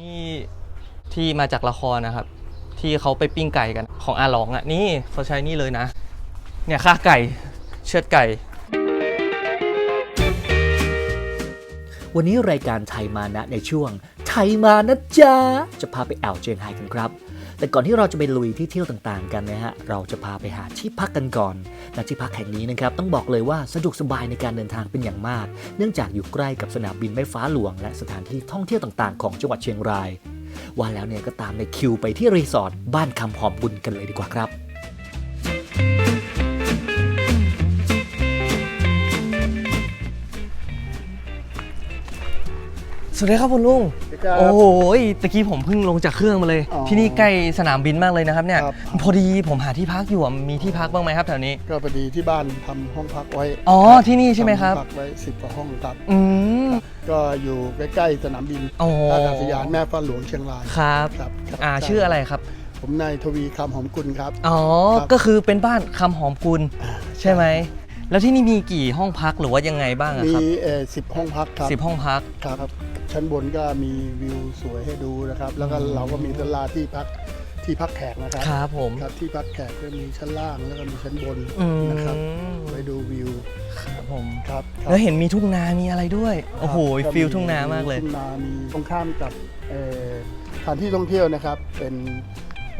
นี่ที่มาจากละครนะครับ ที่เขาไปปิ้งไก่กันของอาหลองอะนี่เขาใช้นี่เลยนะ เนี่ยค่าไก่เชือดไก่ วันนี้รายการไทยมานะในช่วง ไทยมานะจ๊ะจะพาไปแอวเจียงไฮ้กันครับ แต่ก่อนที่เราจะไปลุยที่เที่ยวต่างๆ กันนะฮะ เราจะพาไปหาที่พักกันก่อนและที่พักแห่งนี้นะครับต้องบอกเลยว่าสะดวกสบายในการเดินทางเป็นอย่างมาก เนื่องจากอยู่ใกล้กับสนามบินแม่ฟ้าหลวง และสถานที่ท่องเที่ยวต่างๆ ของจังหวัดเชียงราย ว่าแล้วเนี่ยก็ตามในคิวไปที่รีสอร์ทบ้านคำหอมบุญกันเลยดีกว่าครับ สวัสดีครับคุณลุงครับโอ้โหตะกี้ผมเพิ่งลงจากเครื่องมาเลย อ๋อที่นี่ใกล้สนามบินมากเลยนะครับเนี่ย ครับ พอดีผมหาที่พักอยู่อะมีที่พักบ้างไหมครับแถวนี้ ก็พอดีที่บ้านทำห้องพักไว้อ๋อที่นี่ใช่ไหมครับ ทำห้องพักไว้สิบกว่าห้องครับ อืม ก็อยู่ใกล้ๆสนามบินโอ้ ท่าอากาศยานแม่ฟ้าหลวงเชียงรายครับครับครับอ่าชื่ออะไรครับ ผมนายทวีคำหอมกุลครับ อ๋อ ครับ ก็คือเป็นบ้านคำหอมกุลใช่ไหม แล้วที่นี่มีกี่ห้องพักหรือว่ายังไงบ้างอะมีครับเอ่อสิบห้องพักครับสิบห้องพัก ครับ ชั้นบนก็มีวิวสวยให้ดูนะครับ แล้วก็เราก็มีตลาที่พักที่พักแขกนะครับครับผมครับที่พักแขกก็มีชั้นล่างแล้วก็มีชั้นบนอืมนะครับไปดูวิวครับผมครับครับแล้วเห็นมีทุ่งนามีอะไรด้วย โอ้โหครับฟิลทุ่งนามากเลยทุ่งนามีตรงข้ามกับเอ่อสถานที่ท่องเที่ยวนะครับ เป็น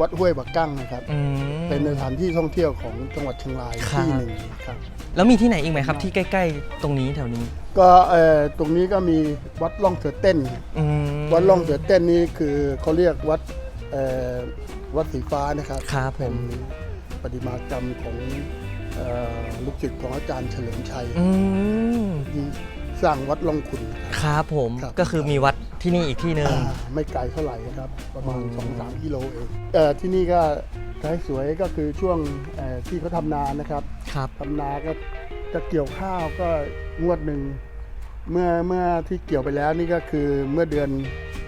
วัดห้วยบักกั้งนะครับ อืม เป็นสถานที่ท่องเที่ยวของจังหวัดเชียงรายครับ ที่หนึ่งครับ แล้วมีที่ไหนอีกไหมครับ ที่ใกล้ ๆ ตรงนี้แถวนี้ก็เอ่อตรงนี้ก็มีวัดล่องเสือเต้น อืมวัดล่องเสือเต้นนี่คือเขาเรียกวัดเอ่อวัดสีฟ้านะครับ ครับผเป็นมปฏิมากรรมของเอ่อลูกศิษย์ของอาจารย์เฉลิมชัยอืมที่ สร้างวัดล่องขุนนะครับ ครับผมครับ ก็คือมีวัดที่นี่อีกที่หนึ่ง อ่าไม่ไกลเท่าไหร่นะครับ ประมาณ อืม 2-3 กิโลเองเอ่อที่นี่ก็ใช้สวยก็คือช่วงเอ่อที่เขาทำนานะครับครับ ทำนาก็จะเกี่ยวข้าวก็งวดหนึ่งเมื่อเมื่อที่เกี่ยวไปแล้วนี่ก็คือเมื่อเดือน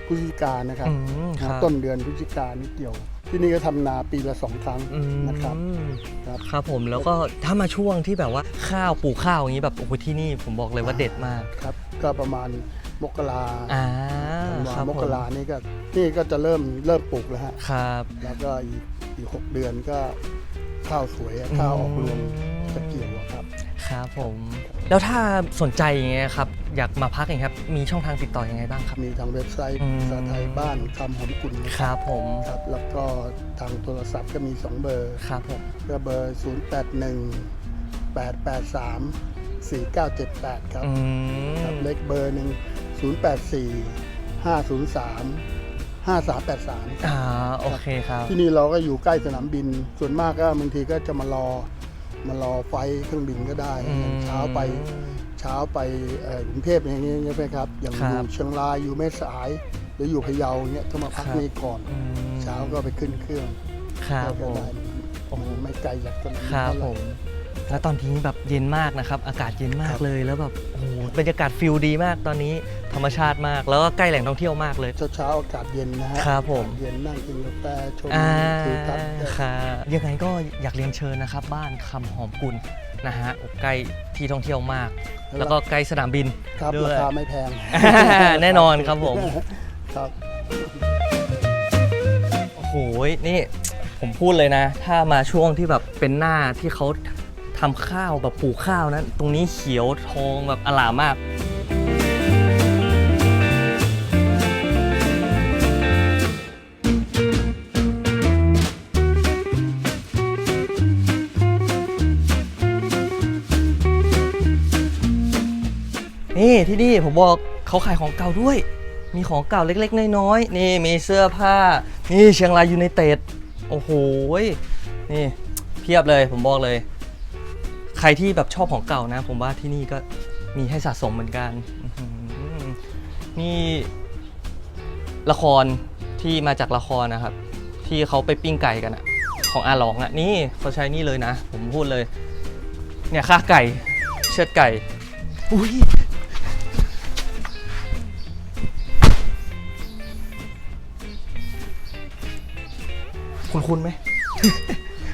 พฤศจิกายนนะครับ อืมครับ ต้นเดือนพฤศจิกายนนี่เกี่ยว ที่นี่ก็ทำนาปีละสองครั้งอืมนะครับ ครับ ครับผมแล้วก็ถ้ามาช่วงที่แบบว่าข้าวปลูกข้าวอย่างนี้แบบโอ้โหที่นี่ผมบอกเลยว่าเด็ดมากครับ ก็ประมาณมกราอ่าธันควารับมผมกรานี่ก็นี่ก็จะเริ่มเริ่มปลูกแล้วฮะครับแล้วก็อีกอีกหกเดือนก็ข้าวสวยอะข้าวออกรวงจะเกี่ยวอะครับ ครับผม แล้วถ้าสนใจอย่างเงี้ยครับอยากมาพักอย่างเงี้ยครับมีช่องทางติดต่อยังไงบ้างครับ มีทางเว็บไซต์อืม ภาษาไทยบ้านคำหอมกุลนะคครับรับผมครับ แล้วก็ทางโทรศัพท์ก็มี 2 เบอร์ครับผมก็เบอร์ 0 8 1 8 8 3 4 9 7 8 ครับอืครับมเล็กเบอร์หนึ่ง0 8 4 5 0 3 5 3 8 3 อ่าโอเคครับ ที่นี่เราก็อยู่ใกล้สนามบิน ส่วนมากก็บางทีก็จะมารอ มารอไฟล์เครื่องบินก็ได้อืม เช้าไปเช้าไปเอ่อกรุงเทพอย่างเงี้ยใช่ไหมครับอย่างครัอบยู่เชียงรายอยู่แม่สายหรืออยู่พะเยาเงี้ยก็มาพักครับ นี่ก่อน อืมเช้าก็ไปขึ้นเครื่องครับผก็มได้โอ้โหมันไม่ไกลจากสนามบินครับเท่าไหผร่ม แล้วตอนนี้แบบเย็นมากนะครับ อากาศเย็นมากครับเลยแล้วแบบโอ้โหบรรยากาศฟิลดีมากตอนนี้ธรรมชาติมาก แล้วก็ใกล้แหล่งท่องเที่ยวมากเลย เช้าเช้าๆอากาศเย็นนะฮะครับผม อากาศเย็นนั่งกินกาแฟชมอ่าทิวทัศน์ได้ครับยังไงก็อยากเรียนเชิญนะครับ บ้านคำหอมกุลนะฮะใกล้ที่ท่องเที่ยวมาก แล้วก็ใกล้สนามบินครับด้วรายคาไม่แพงแน่นอนครับผม ครับ โอ้โหนี่ผมพูดเลยนะ ถ้ามาช่วงที่แบบเป็นหน้าที่เขา ทำข้าวแบบปลูกข้าวนั้นตรงนี้เขียวทองแบบอลามมาก นี่ที่นี่ผมบอกเขาขายของเก่าด้วย มีของเก่าเล็กๆ น้อยๆ นี่มีเสื้อผ้า นี่เชียงรายยูไนเต็ด โอ้โห นี่ เพียบเลยผมบอกเลย ใครที่แบบชอบของเก่านะ ผมว่าที่นี่ก็มีให้สะสมเหมือนกันอื้อหือนี่ละครที่มาจากละครนะครับ ที่เขาไปปิ้งไก่กันอะของอาหลองอะนี่เขาใช้นี่เลยนะ ผมพูดเลย เนี่ยค่าไก่เชือดไก่ อุ้ยคุณคุณไหม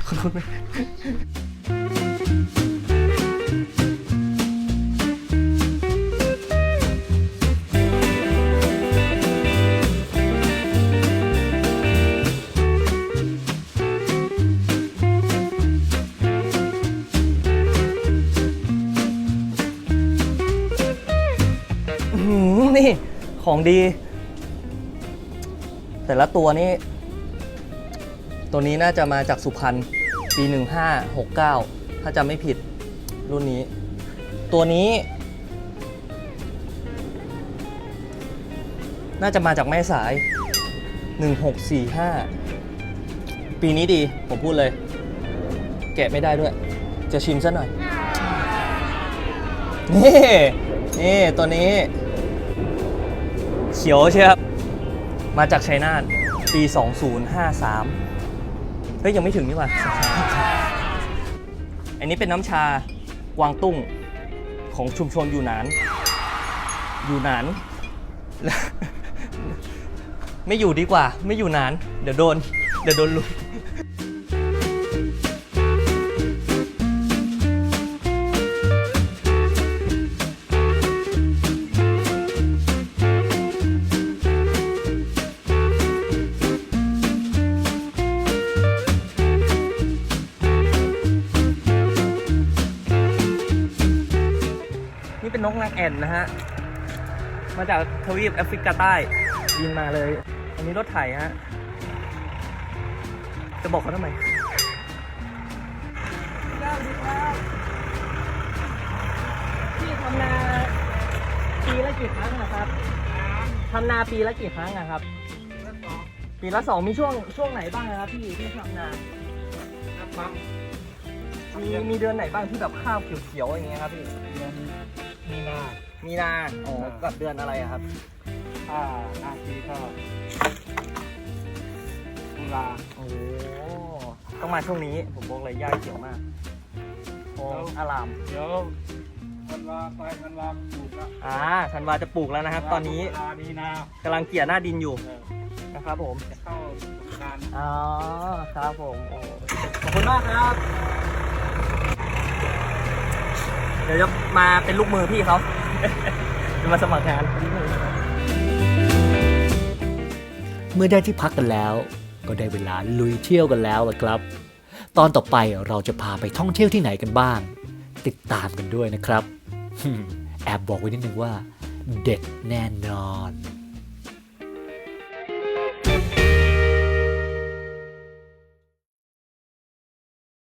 คุณคุณไหม ของดี แต่ละตัวนี้ตัวนี้น่าจะมาจากสุพรรณปี 1569 ถ้าจำไม่ผิดรุ่นนี้ ตัวนี้ น่าจะมาจากแม่สาย 1645 ปีนี้ดี ผมพูดเลย แกะไม่ได้ด้วย จะชิมซะหน่อย นี่ นี่ ตัวนี้ เขียวใช่ครับ มาจากชัยนาทปี 2053 เฮ้ย ยังไม่ถึงนี่ว่าอันนี้เป็นน้ำชากวางตุ้งของชุมชนอยู่หนาน อยู่หนาน ไม่อยู่ดีกว่า ไม่อยู่นาน เดี๋ยวโดน เดี๋ยวโดนลุย นี่เป็นนกนางแอ่นนะฮะ มาจากทวีปแอฟริกาใต้บินมาเลย อันนี้รถไถฮะ จะบอกเขาทำไมพี่ทำนาปีละกี่ครั้งอะครับทำนาปีละกี่ครั้งอะครับ ปีละสองมีช่วงช่วงไหนบ้างอะครับพี่ที่ทำนามีมีเดือนไหนบ้างที่แบบข้าวเขียวๆอย่างเงี้ยครับพี่ มีนามีนาอ๋อกับเดือนอะไรอะครับถ้าหน้าทีก็ตุลาโอ้โหต้องมาช่วงนี้ผมบอกเลยหญ้าเขียวมากโอ้อารามเดี๋ยวธันวาไปธันวาปลูกแล้วอ่าธันวาจะปลูกแล้วนะครับ ตอนนี้ตุลามีนากำลังเกี่ยหน้าดินอยู่เออนะครับผมจะเข้าสงกรารอ๋อครับผมโอ้ขอบคุณมากครับเดี๋ยวจะมาเป็นลูกมือพี่เขาจะมาสมัครงาน เมื่อได้ที่พักกันแล้ว ก็ได้เวลาลุยเที่ยวกันแล้วละครับ ตอนต่อไปเราจะพาไปท่องเที่ยวที่ไหนกันบ้าง ติดตามกันด้วยนะครับ แอบบอกไว้นิดนึงว่า เด็ดแน่นอน